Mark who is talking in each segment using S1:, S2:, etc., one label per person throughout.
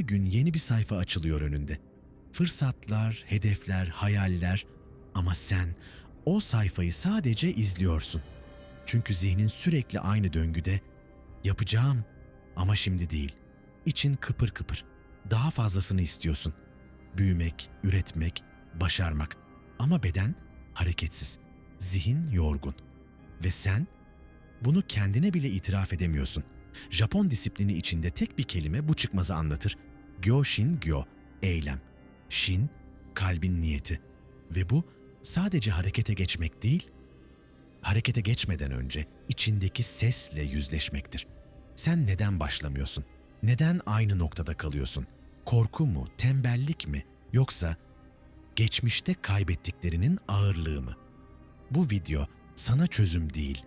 S1: gün yeni bir sayfa açılıyor önünde. Fırsatlar, hedefler, hayaller ama sen o sayfayı sadece izliyorsun. Çünkü zihnin sürekli aynı döngüde yapacağım ama şimdi değil. İçin kıpır kıpır. Daha fazlasını istiyorsun. Büyümek, üretmek, başarmak. Ama beden hareketsiz. Zihin yorgun. Ve sen bunu kendine bile itiraf edemiyorsun. Japon disiplini içinde tek bir kelime bu çıkmazı anlatır. Gyoshin gyo, eylem. Shin, kalbin niyeti. Ve bu sadece harekete geçmek değil, harekete geçmeden önce içindeki sesle yüzleşmektir. Sen neden başlamıyorsun? Neden aynı noktada kalıyorsun? Korku mu, tembellik mi yoksa geçmişte kaybettiklerinin ağırlığı mı? Bu video sana çözüm değil,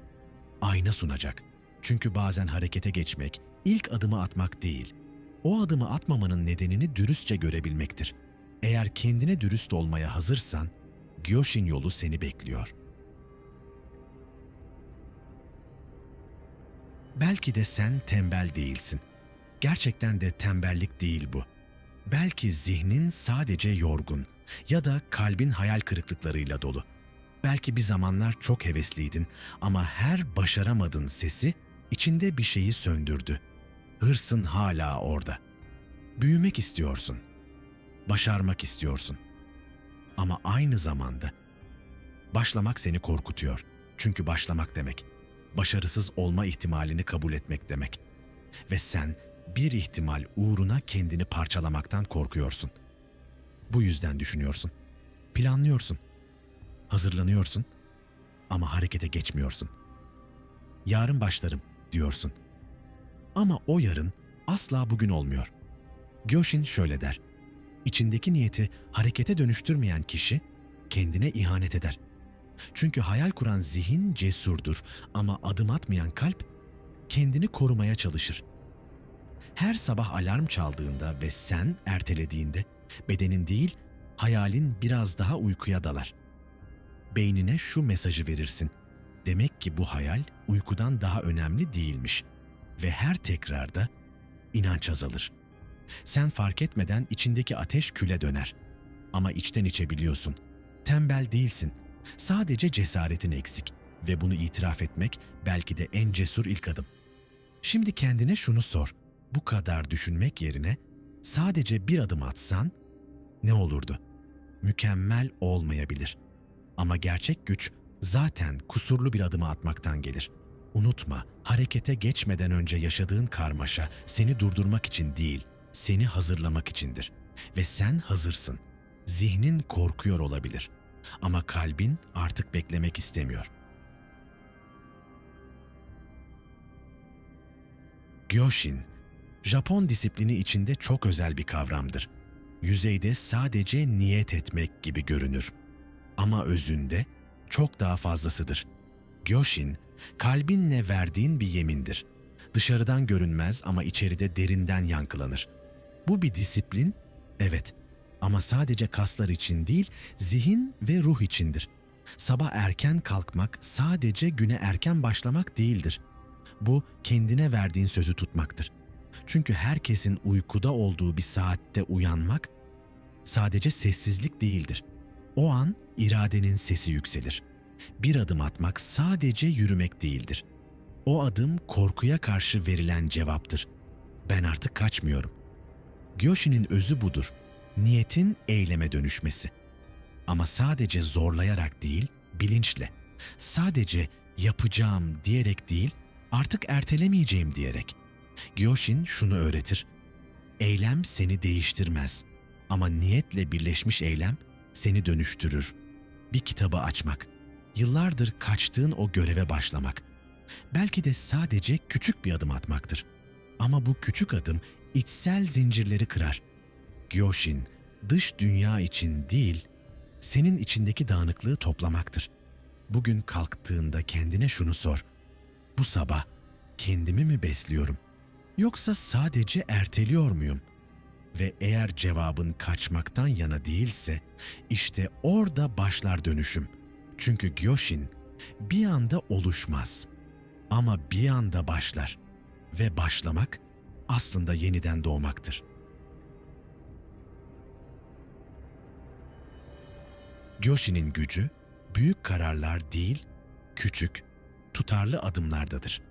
S1: ayna sunacak. Çünkü bazen harekete geçmek, ilk adımı atmak değil, o adımı atmamanın nedenini dürüstçe görebilmektir. Eğer kendine dürüst olmaya hazırsan, Gyoshin yolu seni bekliyor. Belki de sen tembel değilsin. Gerçekten de tembellik değil bu. Belki zihnin sadece yorgun ya da kalbin hayal kırıklıklarıyla dolu. Belki bir zamanlar çok hevesliydin ama her başaramadın sesi içinde bir şeyi söndürdü. Hırsın hala orada. Büyümek istiyorsun. Başarmak istiyorsun. Ama aynı zamanda başlamak seni korkutuyor. Çünkü başlamak demek başarısız olma ihtimalini kabul etmek demek. Ve sen bir ihtimal uğruna kendini parçalamaktan korkuyorsun. Bu yüzden düşünüyorsun. Planlıyorsun. Hazırlanıyorsun ama harekete geçmiyorsun. Yarın başlarım diyorsun. Ama o yarın asla bugün olmuyor. Gyoshin şöyle der. İçindeki niyeti harekete dönüştürmeyen kişi kendine ihanet eder. Çünkü hayal kuran zihin cesurdur ama adım atmayan kalp kendini korumaya çalışır. Her sabah alarm çaldığında ve sen ertelediğinde bedenin değil, hayalin biraz daha uykuya dalar. Beynine şu mesajı verirsin. Demek ki bu hayal uykudan daha önemli değilmiş ve her tekrarda inanç azalır. Sen fark etmeden içindeki ateş küle döner. Ama içten içe biliyorsun. Tembel değilsin. Sadece cesaretin eksik ve bunu itiraf etmek belki de en cesur ilk adım. Şimdi kendine şunu sor. Bu kadar düşünmek yerine sadece bir adım atsan ne olurdu? Mükemmel olmayabilir. Ama gerçek güç zaten kusurlu bir adımı atmaktan gelir. Unutma, harekete geçmeden önce yaşadığın karmaşa seni durdurmak için değil, seni hazırlamak içindir. Ve sen hazırsın. Zihnin korkuyor olabilir ama kalbin artık beklemek istemiyor. Gyoshin, Japon disiplini içinde çok özel bir kavramdır. Yüzeyde sadece niyet etmek gibi görünür. Ama özünde çok daha fazlasıdır. Gyoshin, kalbinle verdiğin bir yemindir. Dışarıdan görünmez ama içeride derinden yankılanır. Bu bir disiplin, evet ama sadece kaslar için değil, zihin ve ruh içindir. Sabah erken kalkmak sadece güne erken başlamak değildir. Bu kendine verdiğin sözü tutmaktır. Çünkü herkesin uykuda olduğu bir saatte uyanmak sadece sessizlik değildir. O an iradenin sesi yükselir. Bir adım atmak sadece yürümek değildir. O adım korkuya karşı verilen cevaptır. Ben artık kaçmıyorum. Gyoshi'nin özü budur niyetin eyleme dönüşmesi. Ama sadece zorlayarak değil, bilinçle. Sadece yapacağım diyerek değil, artık ertelemeyeceğim diyerek. Gyoshin şunu öğretir. Eylem seni değiştirmez ama niyetle birleşmiş eylem seni dönüştürür. Bir kitabı açmak, yıllardır kaçtığın o göreve başlamak. Belki de sadece küçük bir adım atmaktır. Ama bu küçük adım içsel zincirleri kırar.'' Gyoshin, dış dünya için değil, senin içindeki dağınıklığı toplamaktır. Bugün kalktığında kendine şunu sor. Bu sabah kendimi mi besliyorum? Yoksa sadece erteliyor muyum? Ve eğer cevabın kaçmaktan yana değilse, işte orada başlar dönüşüm. Çünkü Gyoshin bir anda oluşmaz ama bir anda başlar ve başlamak aslında yeniden doğmaktır. Gyoshin'in gücü büyük kararlar değil, küçük, tutarlı adımlardadır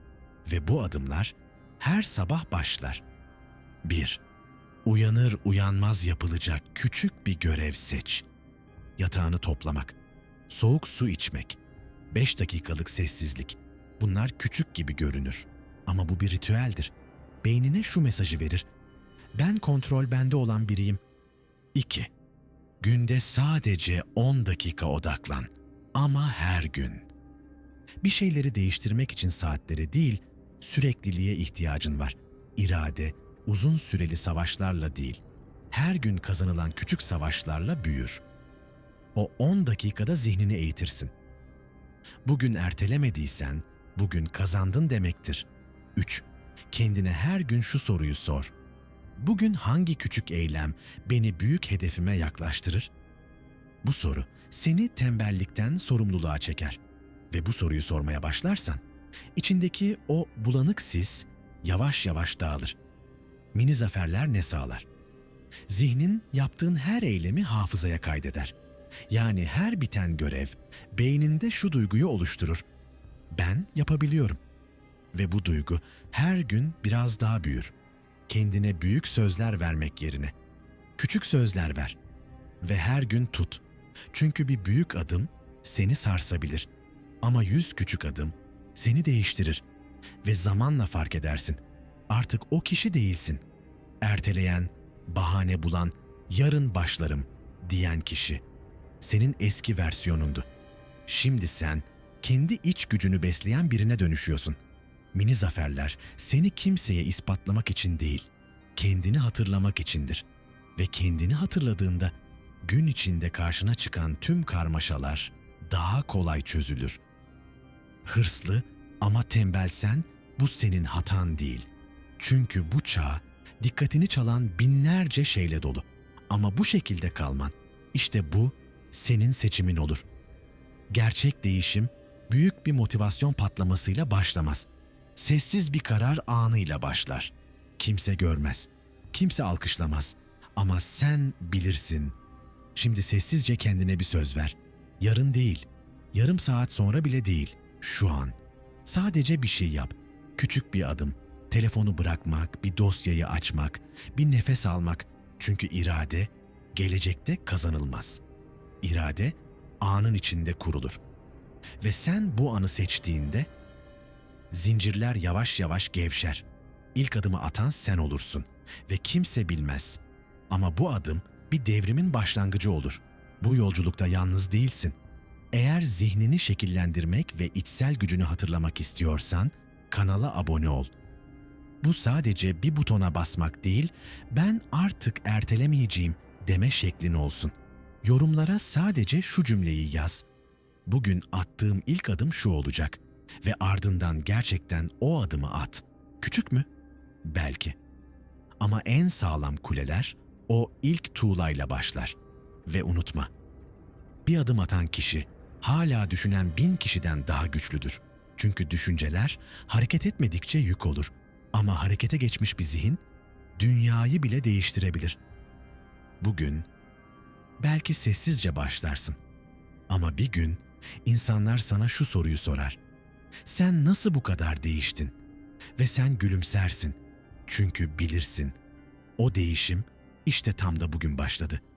S1: ve bu adımlar her sabah başlar. 1. Uyanır uyanmaz yapılacak küçük bir görev seç. Yatağını toplamak soğuk su içmek, 5 dakikalık sessizlik. Bunlar küçük gibi görünür ama bu bir ritüeldir. Beynine şu mesajı verir. Ben kontrol bende olan biriyim. 2. Günde sadece 10 dakika odaklan ama her gün. Bir şeyleri değiştirmek için saatlere değil, sürekliliğe ihtiyacın var. İrade, uzun süreli savaşlarla değil, her gün kazanılan küçük savaşlarla büyür. O 10 dakikada zihnini eğitirsin. Bugün ertelemediysen, bugün kazandın demektir. 3. Kendine her gün şu soruyu sor. Bugün hangi küçük eylem beni büyük hedefime yaklaştırır? Bu soru seni tembellikten sorumluluğa çeker ve bu soruyu sormaya başlarsan içindeki o bulanık sis yavaş yavaş dağılır. Mini zaferler ne sağlar? Zihnin yaptığın her eylemi hafızaya kaydeder. Yani her biten görev beyninde şu duyguyu oluşturur. Ben yapabiliyorum. Ve bu duygu her gün biraz daha büyür. Kendine büyük sözler vermek yerine küçük sözler ver ve her gün tut. Çünkü bir büyük adım seni sarsabilir ama yüz küçük adım seni değiştirir ve zamanla fark edersin. Artık o kişi değilsin. Erteleyen, bahane bulan, yarın başlarım diyen kişi senin eski versiyonundu. Şimdi sen kendi iç gücünü besleyen birine dönüşüyorsun. Mini zaferler seni kimseye ispatlamak için değil, kendini hatırlamak içindir. Ve kendini hatırladığında gün içinde karşına çıkan tüm karmaşalar daha kolay çözülür. Hırslı ama tembelsen bu senin hatan değil. Çünkü bu çağ dikkatini çalan binlerce şeyle dolu. Ama bu şekilde kalman, işte bu senin seçimin olur. Gerçek değişim büyük bir motivasyon patlamasıyla başlamaz. Sessiz bir karar anıyla başlar. Kimse görmez, kimse alkışlamaz ama sen bilirsin. Şimdi sessizce kendine bir söz ver. Yarın değil, yarım saat sonra bile değil, şu an. Sadece bir şey yap. Küçük bir adım. Telefonu bırakmak, bir dosyayı açmak, bir nefes almak. Çünkü irade gelecekte kazanılmaz. İrade anın içinde kurulur. Ve sen bu anı seçtiğinde zincirler yavaş yavaş gevşer. İlk adımı atan sen olursun ve kimse bilmez. Ama bu adım bir devrimin başlangıcı olur. Bu yolculukta yalnız değilsin. Eğer zihnini şekillendirmek ve içsel gücünü hatırlamak istiyorsan kanala abone ol. Bu sadece bir butona basmak değil, ben artık ertelemeyeceğim deme şeklin olsun. Yorumlara sadece şu cümleyi yaz. Bugün attığım ilk adım şu olacak ve ardından gerçekten o adımı at. Küçük mü? Belki. Ama en sağlam kuleler o ilk tuğlayla başlar. Ve unutma, bir adım atan kişi hala düşünen bin kişiden daha güçlüdür. Çünkü düşünceler hareket etmedikçe yük olur. Ama harekete geçmiş bir zihin dünyayı bile değiştirebilir. Bugün belki sessizce başlarsın. Ama bir gün insanlar sana şu soruyu sorar. Sen nasıl bu kadar değiştin? Ve sen gülümsersin. Çünkü bilirsin. O değişim işte tam da bugün başladı.''